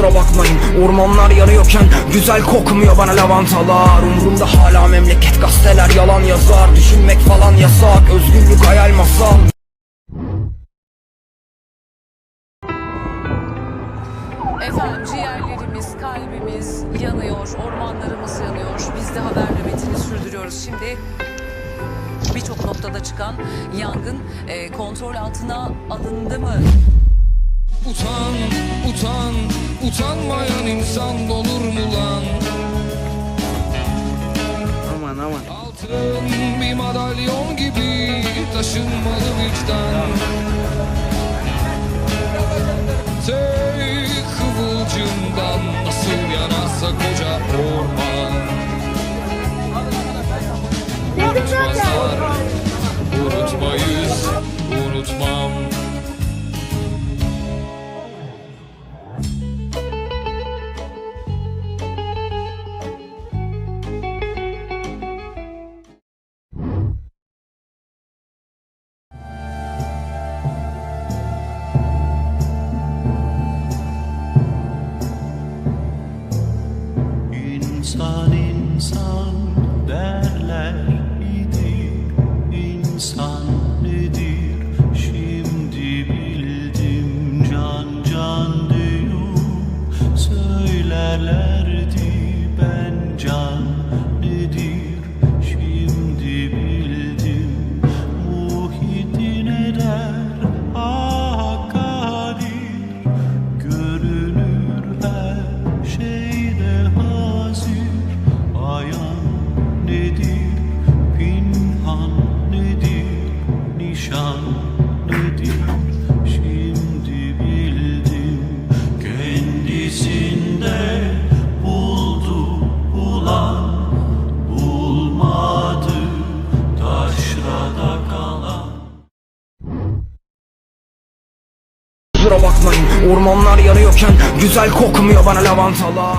Kusura bakmayın ormanlar yanıyorken Güzel kokmuyor bana lavantalar Umurumda hala memleket gazeteler yalan yazar Düşünmek falan yasak özgürlük hayal masal Efendim ciğerlerimiz, kalbimiz yanıyor, ormanlarımız yanıyor. Biz de haber nöbetini sürdürüyoruz. Şimdi birçok noktada çıkan yangın e, kontrol altına alındı mı? İnsan olur mu lan? Aman aman. Altın bir madalyon gibi taşınmalı vicdan Tek İnsan insan derler idi İnsan nedir, pinhan nedir? Nişan nedir, şimdi bildim. Kendisinde buldu bulan Bulmadı. Taşrada kalan. Kusura bakmayın ormanlar yanıyorken Güzel kokmuyor bana lavantalar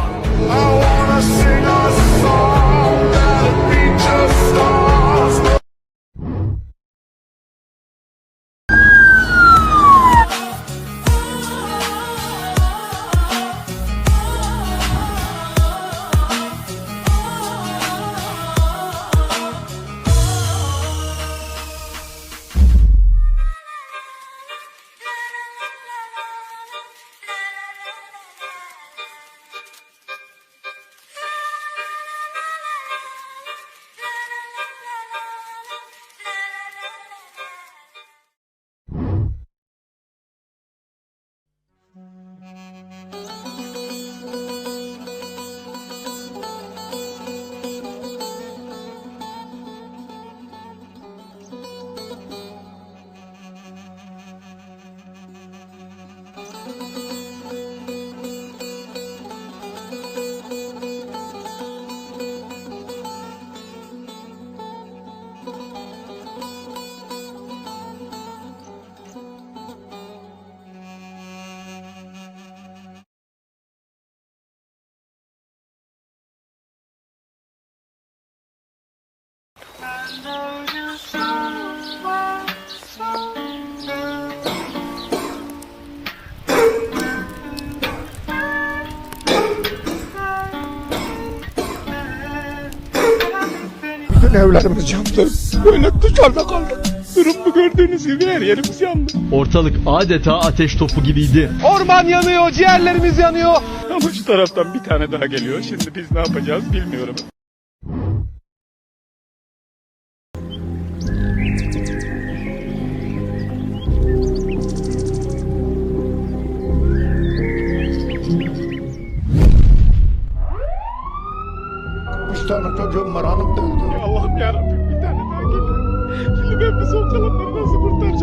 Bütün evlerimiz yandı. Böyle dışarıda kaldık. Durum bu gördüğünüz gibi her yerimiz yandı. Ortalık adeta ateş topu gibiydi. Orman yanıyor, ciğerlerimiz yanıyor. Ama şu taraftan bir tane daha geliyor. Şimdi biz ne yapacağız bilmiyorum.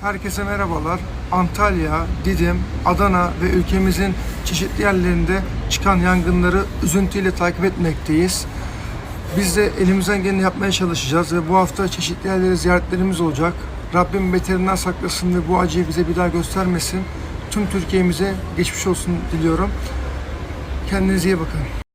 Herkese merhabalar. Antalya, Didim, Adana ve ülkemizin çeşitli yerlerinde çıkan yangınları üzüntüyle takip etmekteyiz. Biz de elimizden geleni yapmaya çalışacağız ve bu hafta çeşitli yerlere ziyaretlerimiz olacak. Rabbim beterinden saklasın ve bu acıyı bize bir daha göstermesin. Tüm Türkiye'mize geçmiş olsun diliyorum. Kendinize iyi bakın.